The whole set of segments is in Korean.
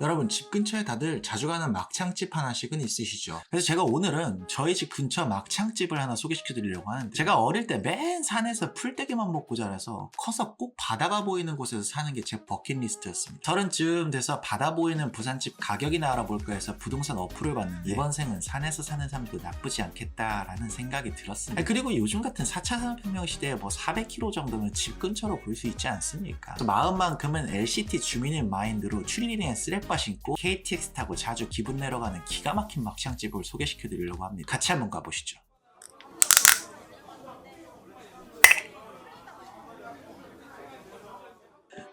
여러분 집 근처에 다들 자주 가는 막창집 하나씩은 있으시죠? 그래서 제가 오늘은 저희 집 근처 막창집을 하나 소개시켜 드리려고 하는데 제가 어릴 때 맨 산에서 풀떼기만 먹고 자라서 커서 꼭 바다가 보이는 곳에서 사는 게 제 버킷리스트였습니다. 서른쯤 돼서 바다 보이는 부산집 가격이나 알아볼까 해서 부동산 어플을 봤는데 이번 생은 산에서 사는 삶도 나쁘지 않겠다라는 생각이 들었습니다. 그리고 요즘 같은 4차 산업혁명 시대에 뭐 400km 정도면 집 근처로 볼 수 있지 않습니까? 마음만큼은 LCT 주민의 마인드로 추리닝에 쓰레 빠 신고 KTX 타고 자주 기분 내러 가는 기가 막힌 막창집을 소개시켜 드리려고 합니다. 같이 한번 가보시죠.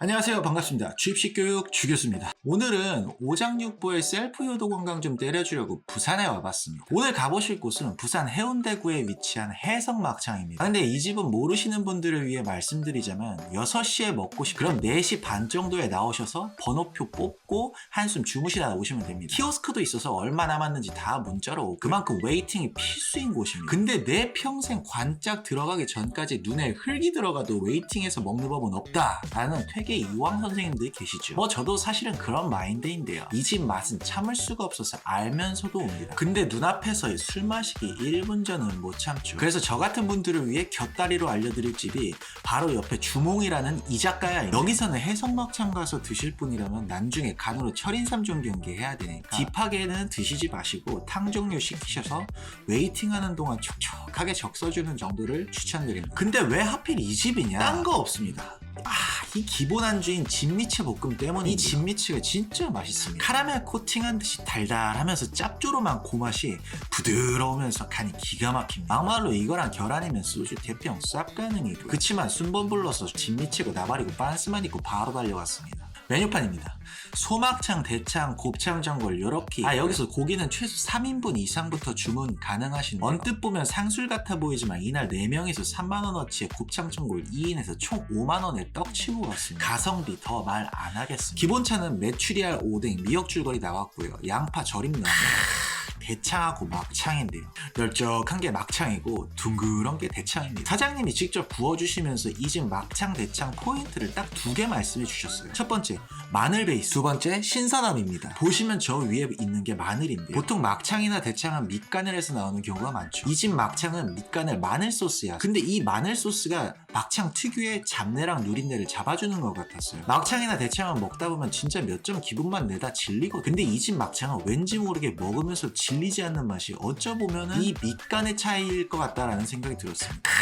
안녕하세요. 반갑습니다. 주입식 교육 주교수입니다. 오늘은 오장육부의 셀프 요도 관광 좀 때려주려고 부산에 와봤습니다. 오늘 가보실 곳은 부산 해운대구에 위치한 해성막창입니다. 아, 근데 이 집은 모르시는 분들을 위해 말씀드리자면 6시에 먹고 싶 그럼 4시 반 정도에 나오셔서 번호표 뽑고 한숨 주무시다 오시면 됩니다. 키오스크도 있어서 얼마 남았는지 다 문자로 오고. 그만큼 웨이팅이 필수인 곳입니다. 근데 내 평생 관짝 들어가기 전까지 눈에 흙이 들어가도 웨이팅에서 먹는 법은 없다 라는 퇴계 이왕 선생님들이 계시죠. 뭐 저도 사실은 그런 마인드인데요. 이 집 맛은 참을 수가 없어서 알면서도 옵니다. 근데 눈앞에서 술 마시기 1분 전은 못 참죠. 그래서 저 같은 분들을 위해 곁다리로 알려드릴 집이 바로 옆에 주몽이라는 이자카야 여기서는 해성막창 가서 드실 분이라면 나중에 간으로 철인삼 종 경기 해야 되니까 딥하게는 드시지 마시고 탕 종류 시키셔서 웨이팅하는 동안 촉촉하게 적셔주는 정도를 추천드립니다. 근데 왜 하필 이 집이냐? 딴 거 없습니다. 아, 이 기본 안주인 진미채 볶음 때문에 이 진미채가 진짜 맛있습니다. 카라멜 코팅한 듯이 달달하면서 짭조름한 고맛이 부드러우면서 간이 기가 막힙니다. 막말로 이거랑 계란이면 소주 대병 쌉 가능이고 그치만 순번 불러서 진미채고 나발이고 빤스만 입고 바로 달려갔습니다. 메뉴판입니다. 소막창, 대창, 곱창, 전골 이렇게 아 여기서 고기는 최소 3인분 이상부터 주문 가능하신 언뜻 보면 상술 같아 보이지만 이날 4명에서 3만원어치의 곱창, 전골 2인에서 총 5만원에 떡 치고 갔습니다. 가성비 더 말 안 하겠습니다. 기본차는 메추리알 오뎅, 미역줄거리 나왔고요. 양파 절임 나왔습니다. 대창하고 막창인데요. 널쩍한 게 막창이고 둥그런 게 대창입니다. 사장님이 직접 구워주시면서 이 집 막창 대창 포인트를 딱 두 개 말씀해 주셨어요. 첫 번째 마늘 베이스, 두 번째 신선함입니다. 보시면 저 위에 있는 게 마늘인데요. 보통 막창이나 대창은 밑간을 해서 나오는 경우가 많죠. 이 집 막창은 밑간을 마늘 소스야. 근데 이 마늘 소스가 막창 특유의 잡내랑 누린내를 잡아주는 것 같았어요. 막창이나 대창은 먹다 보면 진짜 몇 점 기분만 내다 질리고 근데 이 집 막창은 왠지 모르게 먹으면서 질리지 않는 맛이 어쩌보면 이 밑간의 차이일 것 같다라는 생각이 들었습니다. 아,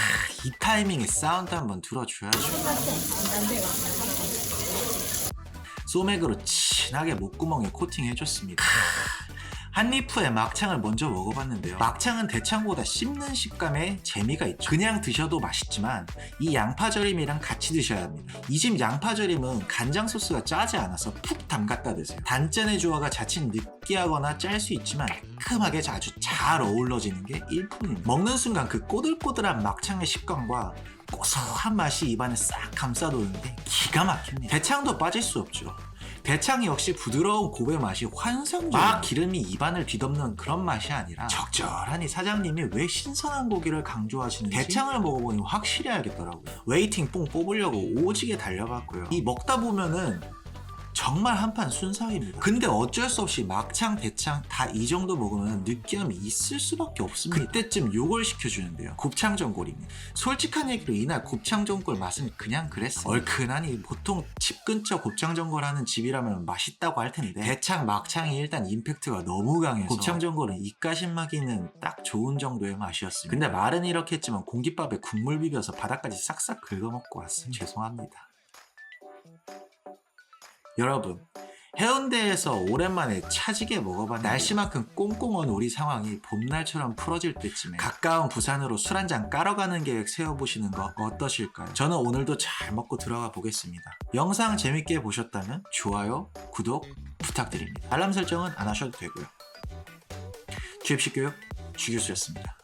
이 타이밍에 사운드 한번 들어줘야죠. 소맥으로 진하게 목구멍에 코팅해줬습니다. 한리프의 막창을 먼저 먹어봤는데요. 막창은 대창보다 씹는 식감에 재미가 있죠. 그냥 드셔도 맛있지만 이 양파절임이랑 같이 드셔야 합니다. 이 집 양파절임은 간장 소스가 짜지 않아서 푹 담갔다 드세요. 단짠의 조화가 자칫 느끼하거나 짤 수 있지만 깔끔하게 아주 잘 어우러지는 게 일품입니다. 먹는 순간 그 꼬들꼬들한 막창의 식감과 고소한 맛이 입안에 싹 감싸도는데 기가 막힙니다. 대창도 빠질 수 없죠. 대창 역시 부드러운 고배 맛이 환상적. 막 기름이 입안을 뒤덮는 그런 맛이 아니라 적절하니 사장님이 왜 신선한 고기를 강조하시는지 대창을 먹어보니 확실히 알겠더라고요. 웨이팅 뽕 뽑으려고 오지게 달려갔고요. 이 먹다 보면은 정말 한판 순삭입니다. 근데 어쩔 수 없이 막창, 대창 다 이 정도 먹으면 느끼함이 있을 수밖에 없습니다. 그때쯤 요걸 시켜주는데요. 곱창 전골입니다. 솔직한 얘기로 이날 곱창 전골 맛은 그냥 그랬어요. 얼큰하니 보통 집 근처 곱창 전골 하는 집이라면 맛있다고 할 텐데 대창, 막창이 일단 임팩트가 너무 강해서 곱창 전골은 입가심 마기는 딱 좋은 정도의 맛이었습니다. 근데 말은 이렇게 했지만 공깃밥에 국물 비벼서 바닥까지 싹싹 긁어먹고 왔습니다. 죄송합니다. 여러분 해운대에서 오랜만에 차지게 먹어봤는데 날씨만큼 꽁꽁한 우리 상황이 봄날처럼 풀어질 때쯤에 가까운 부산으로 술 한잔 깔아가는 계획 세워보시는 거 어떠실까요? 저는 오늘도 잘 먹고 들어가 보겠습니다. 영상 재밌게 보셨다면 좋아요, 구독 부탁드립니다. 알람 설정은 안 하셔도 되고요. 주입식 교육 주교수였습니다.